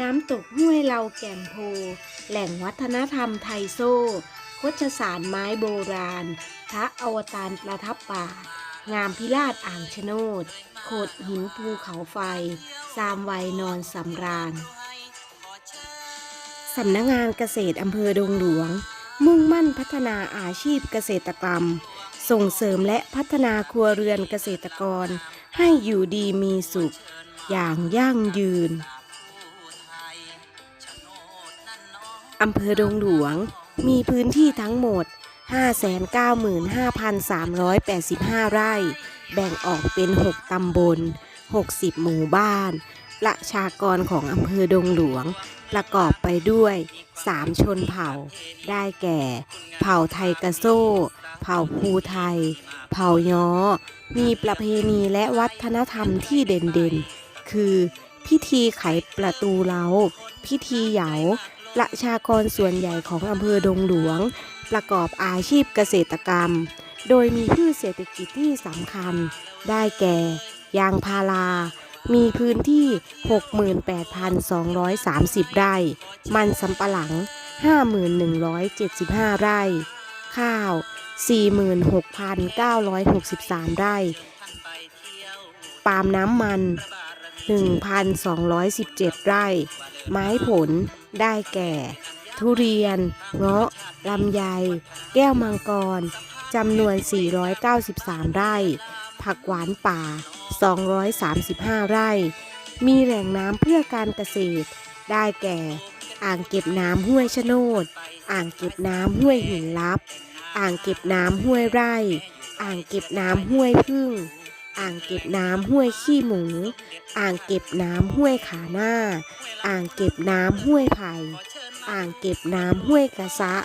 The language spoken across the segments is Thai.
น้ำตกห้วยเหลาแก่นโพ แหล่งวัฒนธรรมไทยโซ่ โคชสารไม้โบราณ พระอวตารประทับป่า งามพิราชอ่างชโนด โขดหินภูเขาไฟซามไวนอนสำราญ สำนักงานเกษตรอำเภอดงหลวง มุ่งมั่นพัฒนาอาชีพเกษตรกรรม ส่งเสริมและพัฒนาครัวเรือนเกษตรกร ให้อยู่ดีมีสุข อย่างยั่งยืน อำเภอดงหลวง มีพื้นที่ทั้งหมด 595,385 ไร่ แบ่งออกเป็น 6 ตำบล 60 หมู่บ้าน ประชากรของอำเภอดงหลวง ประกอบไปด้วย 3 ชนเผ่า ได้แก่ เผ่าไทยกะโซ่ เผ่าภูไทย เผ่าย้อ มีประเพณีและวัฒนธรรมที่เด่นๆ คือ พิธีไขประตูเล้า พิธีเหยา ประชากรส่วนใหญ่ของอำเภอดงหลวง ประกอบอาชีพเกษตรกรรม โดยมีพืชเศรษฐกิจที่สำคัญ ได้แก่ ยางพารา มีพื้นที่ 68,230 ไร่ มันสำปะหลัง 5,175 ไร่ ข้าว 46,963 ไร่ ปาล์มน้ำมัน 1,217 ไร่ ไม้ผลได้แก่ ทุเรียน เงาะ ลำไย แก้วมังกร จำนวน 493 ไร่ ผักหวานป่า 235 ไร่ มีแหล่งน้ำเพื่อการเกษตร ได้แก่ อ่างเก็บน้ำห้วยชะโนด อ่างเก็บน้ำห้วยหินลับ อ่างเก็บน้ำห้วยไร่ อ่างเก็บน้ำห้วยพึ่ง อ่างเก็บน้ำห้วยขี้หมู อ่างเก็บน้ำห้วยขาหน้า อ่างเก็บน้ำห้วยไผ่ อ่างเก็บน้ำห้วยกระซะ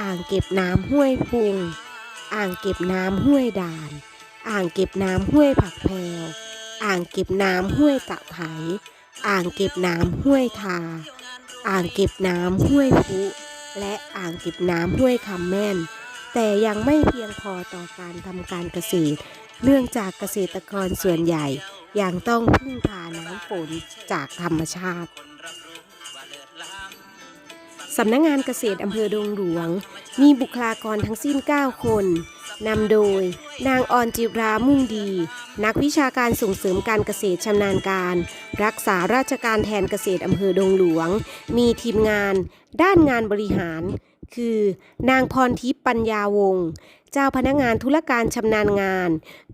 อ่างเก็บน้ำห้วยพุง อ่างเก็บน้ำห้วยด่าน อ่างเก็บน้ำห้วยผักแพรวอ่างเก็บน้ำห้วยตะไถอ่างเก็บน้ำห้วยทา อ่างเก็บน้ำห้วยพุและอ่างเก็บน้ำห้วยคำแม่น แต่ยังไม่เพียงพอต่อการทำการเกษตร เนื่องจากเกษตรกรส่วนใหญ่ยังต้องพึ่งพาน้ำฝนจากธรรมชาติสำนักงงานเกษตรอำเภอดงหลวง มีบุคลากรทั้งสิ้น 9 คน นำโดย นางออนจิรามุ่งดี นักวิชาการส่งเสริมการเกษตรชำนาญการ รักษาราชการแทนเกษตรอำเภอดงหลวง มีทีมงาน ด้านงานบริหาร คือ นางพรทิพย์ปัญญาวงศ์ เจ้าพนักงานธุรการชำนาญงาน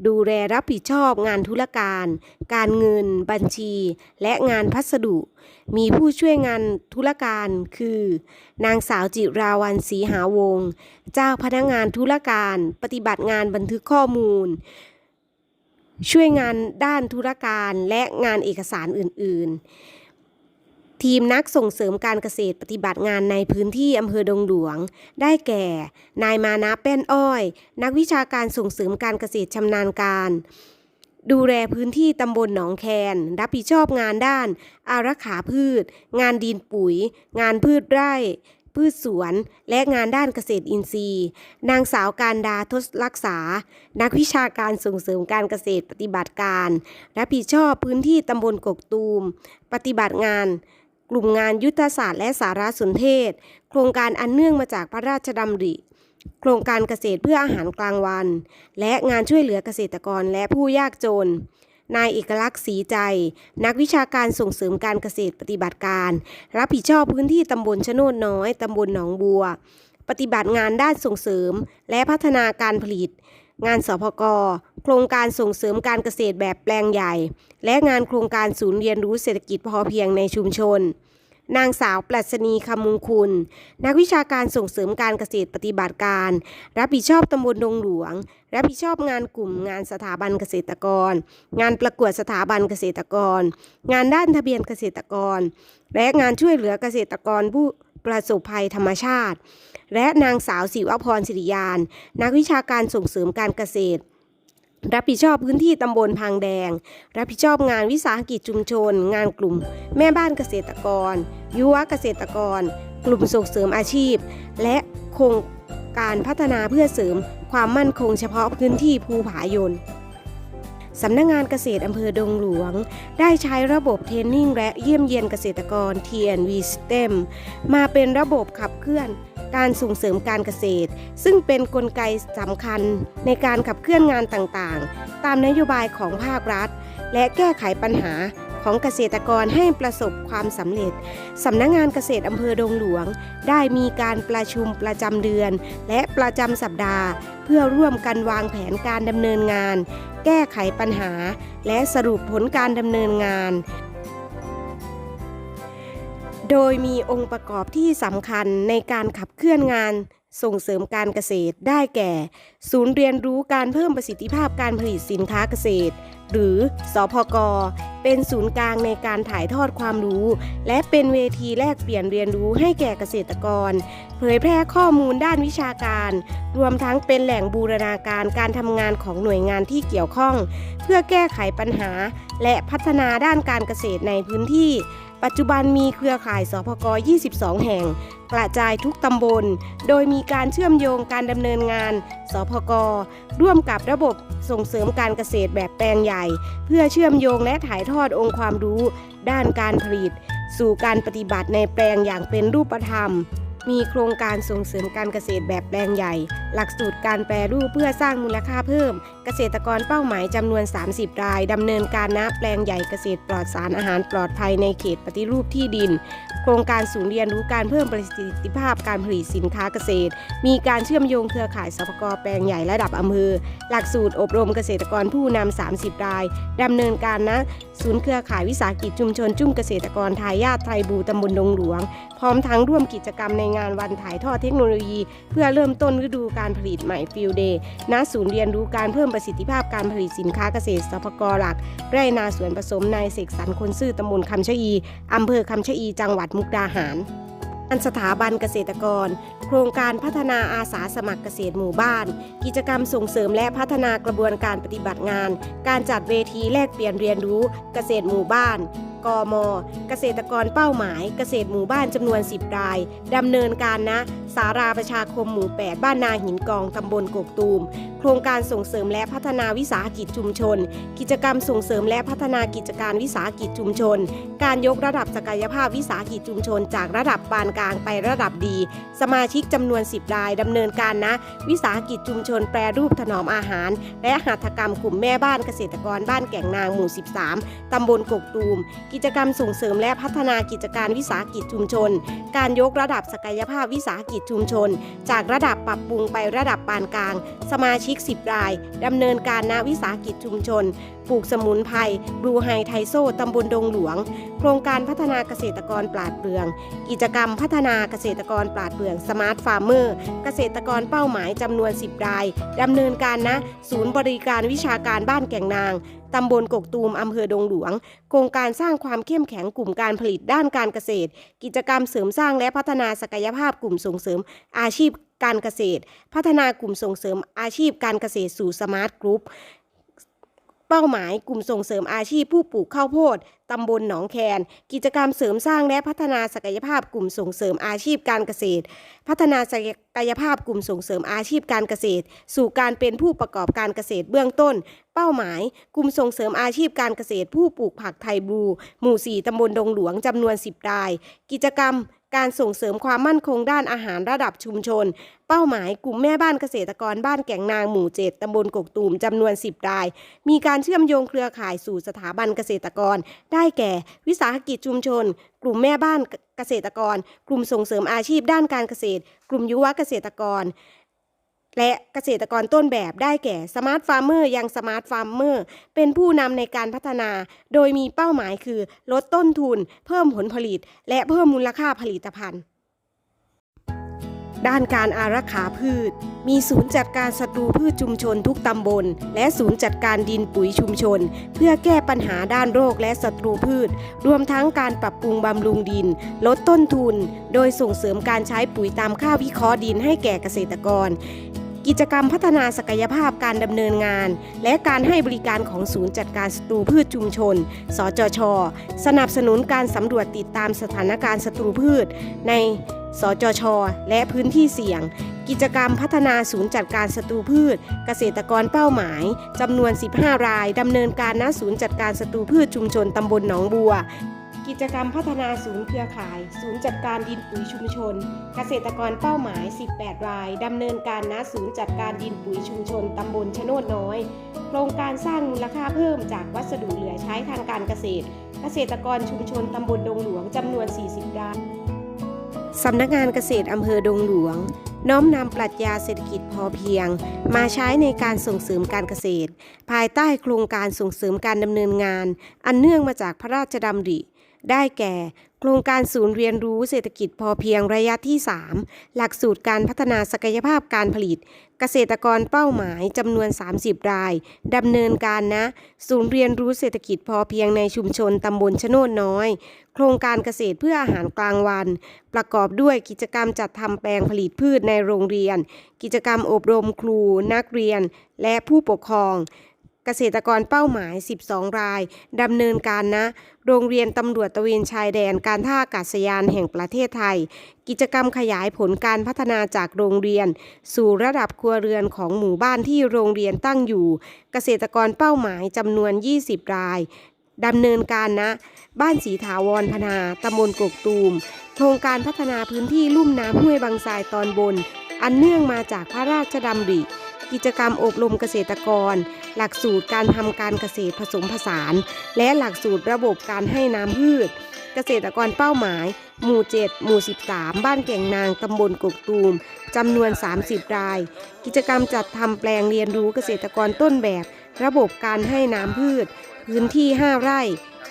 ดูแลรับผิดชอบงานธุรการ การเงิน บัญชี และงานพัสดุ มีผู้ช่วยงานธุรการคือ นางสาวจิราวันศรีหาวงศ์เจ้าพนักงานธุรการ ปฏิบัติงานบันทึกข้อมูล ช่วยงานด้านธุรการและงานเอกสารอื่น ๆ ทีมนักส่งเสริมการเกษตรปฏิบัติงานในพื้นที่อำเภอดงหลวง ได้แก่ นายมานะแป้นอ้อย นักวิชาการส่งเสริมการเกษตรชำนาญการ ดูแลพื้นที่ตำบลหนองแคน รับผิดชอบงานด้าน อารักขาพืช งานดินปุ๋ย งานพืชไร่ พืชสวน และงานด้านเกษตรอินทรีย์ นางสาวการดาทศรักษา นักวิชาการส่งเสริมการเกษตรปฏิบัติการ รับผิดชอบพื้นที่ตำบลกกตูม ปฏิบัติงาน กลุ่มงานยุทธศาสตร์และสารสนเทศ โครงการอันเนื่องมาจากพระราชดำริ โครงการเกษตรเพื่ออาหารกลางวัน และงานช่วยเหลือเกษตรกรและผู้ยากจน นายเอกลักษณ์ศรีใจ นักวิชาการส่งเสริมการเกษตรปฏิบัติการ รับผิดชอบพื้นที่ตำบลชะโนดน้อย ตำบลหนองบัว ปฏิบัติงานด้านส่งเสริม และพัฒนาการผลิต งานสพกโครงการส่งเสริมการเกษตรแบบแปลงใหญ่ และงานโครงการศูนย์เรียนรู้เศรษฐกิจพอเพียงในชุมชน นางสาวปรัชนีคำมงคุณ นักวิชาการส่งเสริมการเกษตรปฏิบัติการ รับผิดชอบตำบลดงหลวง รับผิดชอบงานกลุ่มงานสถาบันเกษตรกร งานประกวดสถาบันเกษตรกร งานด้านทะเบียนเกษตรกร และงานช่วยเหลือเกษตรกรผู้ประสบภัยธรรมชาติ และนางสาวศิวพรศิริยาน นักวิชาการส่งเสริมการเกษตรรับผิดชอบพื้นที่ตำบลพังแดง รับผิดชอบงานวิสาหกิจชุมชน งานกลุ่ม แม่บ้านเกษตรกร ยุวเกษตรกร กลุ่มส่งเสริมอาชีพ และโครงการพัฒนาเพื่อเสริมความมั่นคงเฉพาะพื้นที่ภูผายนสำนักงงานเกษตรอำเภอดงหลวง ได้ใช้ระบบเทรนนิ่งและเยี่ยมเยียนเกษตรกร TNV System มาเป็นระบบขับเคลื่อน การส่งเสริมการเกษตร ซึ่งเป็นนกลไกสำคัญในการขับเคลื่อนงานต่างๆ ตามนโยบายของภาครัฐ และแก้ไขปัญหาของเกษตรกรให้ประสบความสำเร็จ สำนักงงานเกษตรอำเภอดงหลวง ได้มีการประชุมประจำเดือน และประจำสัปดาห์ เพื่อร่วมกันวางแผนการดำเนินงาน แก้ไขปัญหา และสรุปผลการดำเนินงาน โดยมีองค์ประกอบที่สำคัญในการขับเคลื่อนงานส่งเสริมการเกษตรได้แก่ ศูนย์เรียนรู้การเพิ่มประสิทธิภาพการผลิตสินค้าเกษตร หรือสอพกเป็นศูนย์กลางในการถ่ายทอดความรู้ และเป็นเวทีแลกเปลี่ยนเรียนรู้ให้แก่เกษตรกร เผยแพร่ข้อมูลด้านวิชาการ รวมทั้งเป็นแหล่งบูรณาการการทำงานของหน่วยงานที่เกี่ยวข้อง เพื่อแก้ไขปัญหา และพัฒนาด้านการเกษตรในพื้นที่ ปัจจุบันมีเครือข่ายสพก 22 แห่ง กระจายทุกตำบล โดยมีการเชื่อมโยงการดำเนินงาน สพก ร่วมกับระบบส่งเสริมการเกษตรแบบแปลงใหญ่ เพื่อเชื่อมโยงและถ่ายทอดองค์ความรู้ ด้านการผลิต สู่การปฏิบัติในแปลงอย่างเป็นรูปธรรม มีโครงการส่งเสริมการเกษตรแบบแปลงใหญ่ หลักสูตรการแปรรูปเพื่อสร้างมูลค่าเพิ่ม เกษตรกรเป้าหมายจำนวน 30 รายดำเนินการณแปลงใหญ่เกษตรปลอดสารอาหารปลอดภัยในเขตปฏิรูปที่ดิน โครงการศูนย์เรียนรู้การเพิ่มประสิทธิภาพการผลิตสินค้าเกษตร มีการเชื่อมโยงเครือข่ายสปกแปลงใหญ่ระดับอำเภอ หลักสูตรอบรมเกษตรกรผู้นำ30 รายดำเนินการณศูนย์เครือข่ายวิสาหกิจชุมชนจุ้มเกษตรกรทายาทไทยบูตำบลดงหลวง พร้อมทั้งร่วมกิจกรรมในงานวันถ่ายทอดเทคโนโลยี เพื่อเริ่มต้นฤดูการผลิตใหม่ฟิลเดย์ณศูนย์เรียนรู้การเพิ่มประสิทธิภาพการผลิตสินค้าเกษตรสปกหลักไร่นาสวนผสมนายเสกสรรคนซื่อตำบลคำชะอีอำเภอคำชะอี จังหวัดมุกดาหารอันสถาบันเกษตรกร โครงการพัฒนาอาสาสมัครเกษตรหมู่บ้าน กิจกรรมส่งเสริมและพัฒนากระบวนการปฏิบัติงาน การจัดเวทีแลกเปลี่ยนเรียนรู้เกษตรหมู่บ้าน กม เกษตรกรเป้าหมาย เกษตรหมู่บ้านจำนวน 10 รายดำเนินการนะสาราประชาคมหมู่ 8 บ้านนาหินกองตำบลกกตูม โครงการส่งเสริมและพัฒนาวิสาหกิจชุมชน กิจกรรมส่งเสริมและพัฒนากิจการวิสาหกิจชุมชน การยกระดับศักยภาพวิสาหกิจชุมชน จากระดับปานกลางไประดับดี สมาชิกจำนวน 10 รายดำเนินการนะ วิสาหกิจชุมชนแปรรูปถนอมอาหาร และหัตถกรรมกลุ่มแม่บ้านเกษตรกรบ้านแก่งนางหมู่ 13 ตำบลกกตูมกิจกรรมส่งเสริมและพัฒนากิจการวิสาหกิจชุมชน การยกระดับศักยภาพวิสาหกิจชุมชน จากระดับปรับปรุงไประดับปานกลาง สมาชิก 10 รายดำเนินการณวิสาหกิจชุมชน ปลูกสมุนไพรบลูไฮไทโซตำบลดงหลวง โครงการพัฒนาเกษตรกรปราดเปรื่อง กิจกรรมพัฒนาเกษตรกรปราดเปรื่องสมาร์ทฟาร์มเมอร์ เกษตรกรเป้าหมายจำนวน 10 รายดำเนินการณศูนย์บริการวิชาการบ้านแก่งนางตำบลกกตูม อำเภอดงหลวง โครงการสร้างความเข้มแข็งกลุ่มการผลิตด้านการเกษตร กิจกรรมเสริมสร้างและพัฒนาศักยภาพกลุ่มส่งเสริม อาชีพการเกษตร พัฒนากลุ่มส่งเสริมอาชีพการเกษตรสู่สมาร์ทกรุ๊ป เป้าหมายกลุ่มส่งเสริมอาชีพผู้ปลูกข้าวโพด ตำบลหนองแคน กิจกรรมเสริมสร้างและพัฒนาศักยภาพกลุ่มส่งเสริมอาชีพการเกษตร พัฒนาศักยภาพกลุ่มส่งเสริมอาชีพการเกษตร สู่การเป็นผู้ประกอบการเกษตรเบื้องต้น เป้าหมาย กลุ่มส่งเสริมอาชีพการเกษตร ผู้ปลูกผักไทยบลูหมู่ 4 ตำบลดงหลวงจำนวน 10 ราย กิจกรรม การส่งเสริมความมั่นคงด้านอาหารระดับชุมชน เป้าหมายกลุ่มแม่บ้านเกษตรกรบ้านแก่งนางหมู่เจดตำบลกกตูมจำนวน 10 ราย มีการเชื่อมโยงเครือข่ายสู่สถาบันเกษตรกร ได้แก่ วิสาหกิจชุมชน กลุ่มแม่บ้านเกษตรกร กลุ่มส่งเสริมอาชีพด้านการเกษตร กลุ่มยุวเกษตรกร และเกษตรกรต้นแบบได้แก่สมาร์ทฟาร์มเมอร์ยังสมาร์ทฟาร์มเมอร์เป็นผู้นำในการพัฒนา โดยมีเป้าหมายคือลดต้นทุน เพิ่มผลผลิต และเพิ่มมูลค่าผลิตภัณฑ์ ด้านการอารักขาพืช มีศูนย์จัดการศัตรูพืชชุมชนทุกตำบล และศูนย์จัดการดินปุ๋ยชุมชน เพื่อแก้ปัญหาด้านโรคและศัตรูพืช รวมทั้งการปรับปรุงบำรุงดิน ลดต้นทุน โดยส่งเสริมการใช้ปุ๋ยตามค่าวิเคราะห์ดินให้แก่เกษตรกร กิจกรรมพัฒนาศักยภาพการดำเนินงาน และการให้บริการของศูนย์จัดการศัตรูพืชชุมชน สจช สนับสนุนการสำรวจติดตามสถานการณ์ศัตรูพืช ในสจช และพื้นที่เสี่ยง กิจกรรมพัฒนาศูนย์จัดการศัตรูพืช เกษตรกรเป้าหมายจำนวน 15 รายดำเนินการณศูนย์จัดการศัตรูพืชชุมชนตำบลหนองบัว กิจกรรมพัฒนาศูนย์เครือข่าย ศูนย์จัดการดินปุ๋ยชุมชน เกษตรกรเป้าหมาย 18 ราย ดำเนินการณศูนย์จัดการดินปุ๋ยชุมชนตำบลชะโนดน้อย โครงการสร้างมูลค่าเพิ่มจากวัสดุเหลือใช้ทางการเกษตร เกษตรกรชุมชนตำบลดงหลวงจำนวน 40 รายสำนักงานเกษตรอำเภอดงหลวง น้อมนำปรัชญาเศรษฐกิจพอเพียง มาใช้ในการส่งเสริมการเกษตร ภายใต้โครงการส่งเสริมการดำเนินงาน อันเนื่องมาจากพระราชดำริ ได้แก่ โครงการศูนย์เรียนรู้เศรษฐกิจพอเพียงระยะที่ 3 หลักสูตรการพัฒนาศักยภาพการผลิต เกษตรกรเป้าหมายจำนวน 30 รายดำเนินการนะ ศูนย์เรียนรู้เศรษฐกิจพอเพียงในชุมชนตำบลชะโนดน้อย โครงการเกษตรเพื่ออาหารกลางวัน ประกอบด้วยกิจกรรมจัดทำแปลงผลิตพืชในโรงเรียน กิจกรรมอบรมครู นักเรียน และผู้ปกครอง เกษตรกรเป้าหมาย 12 รายดำเนินการนะ โรงเรียนตำรวจตะเวนชายแดนการท่าอากาศยานแห่งประเทศไทย กิจกรรมขยายผลการพัฒนาจากโรงเรียน สู่ระดับครัวเรือนของหมู่บ้านที่โรงเรียนตั้งอยู่ เกษตรกรเป้าหมายจำนวน 20 รายดำเนินการนะ บ้านสีถาวรพนาตำบลกกตูม โครงการพัฒนาพื้นที่ลุ่มน้ำห้วยบางทรายตอนบน อันเนื่องมาจากพระราชดำริ กิจกรรมอบรมเกษตรกร หลักสูตรการทำการเกษตรผสมผสาน และหลักสูตรระบบการให้น้ำพืช เกษตรกรเป้าหมาย หมู่ 7 หมู่ 13 บ้านแก่งนางตำบลกกตูมจำนวน 30 ราย กิจกรรมจัดทำแปลงเรียนรู้เกษตรกรต้นแบบ ระบบการให้น้ำพืช พื้นที่ 5 ไร่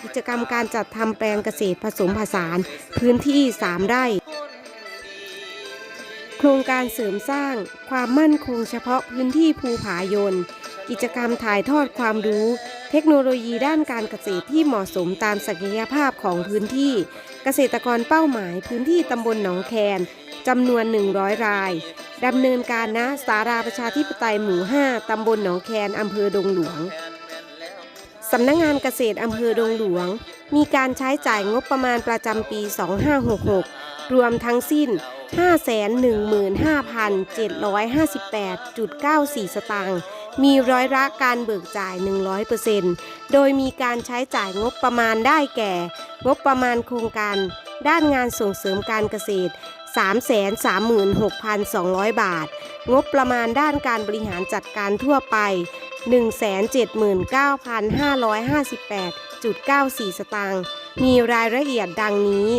กิจกรรมการจัดทำแปลงเกษตรผสมผสาน พื้นที่ 3 ไร่โครงการเสริมสร้างความมั่นคงเฉพาะพื้นที่ภูผายน กิจกรรมถ่ายทอดความรู้ เทคโนโลยีด้านการเกษตรที่เหมาะสมตามศักยภาพของพื้นที่ เกษตรกรเป้าหมายพื้นที่ตำบลหนองแคนจำนวน 100 รายดำเนินการณสาราประชาธิปไตยหมู่ 5 ตำบลหนองแคนอำเภอดงหลวงสำนักงานเกษตรอำเภอดงหลวง มีการใช้จ่ายงบประมาณประจำปี 2566 รวมทั้งสิ้น 515,758.94 สตางค์ มีร้อยละการเบิกจ่าย 100%โดยมีการใช้จ่ายงบประมาณได้แก่ งบประมาณโครงการ ด้านงานส่งเสริมการเกษตร 336,200 บาท งบประมาณด้านการบริหารจัดการทั่วไป 179,558.94 สตางค์ มีรายละเอียดดังนี้